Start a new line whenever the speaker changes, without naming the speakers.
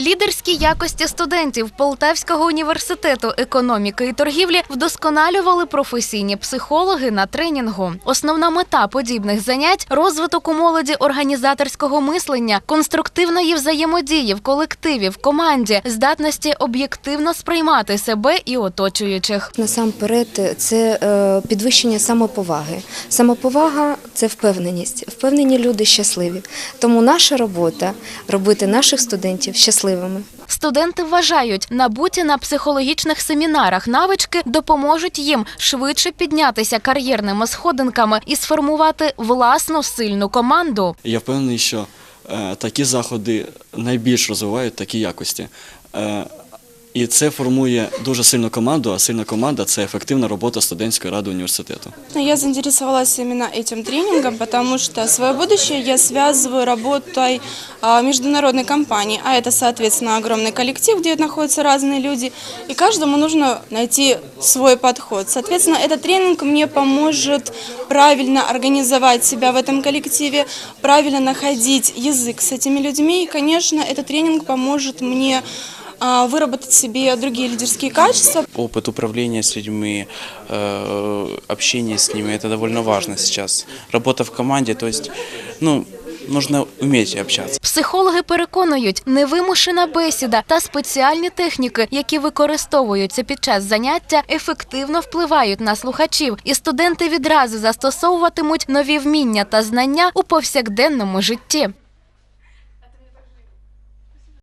Лідерські якості студентів Полтавського університету економіки і торгівлі вдосконалювали професійні психологи на тренінгу. Основна мета подібних занять розвиток у молоді організаторського мислення, конструктивної взаємодії в колективі, в команді, здатності об'єктивно сприймати себе і оточуючих.
Насамперед, це е, підвищення самоповаги. Самоповага це впевненість. Впевнені люди щасливі. Тому наша робота робити наших студентів щасливими.
Студенти вважають, набуті на психологічних семінарах навички допоможуть їм швидше піднятися кар'єрними сходинками і сформувати власну сильну команду.
Я впевнений, що е, такі заходи найбільш розвивають такі якості. Е, і це формує дуже сильну команду, а сильна команда це ефективна робота студентської ради університету.
Я заинтересовалась именно этим тренингом, потому что свое будущее я связываю работой а, международной компании, а это, соответственно, огромный коллектив, где находятся разные люди, и каждому нужно найти свой подход. Соответственно, этот тренинг мне поможет правильно организовать себя в этом коллективе, правильно находить язык с этими людьми, и, конечно, этот тренинг поможет мне а, выработать в себе другие лидерские качества,
опыт управления с людьми, э, общение с ними, это довольно важно сейчас. Работа в команде, то есть, ну, нужно уметь общаться.
Психологи переконують, невимушена бесіда та спеціальні техніки, які використовуються під час заняття, ефективно впливають на слухачів, і студенти відразу застосовуватимуть нові вміння та знання у повсякденному житті.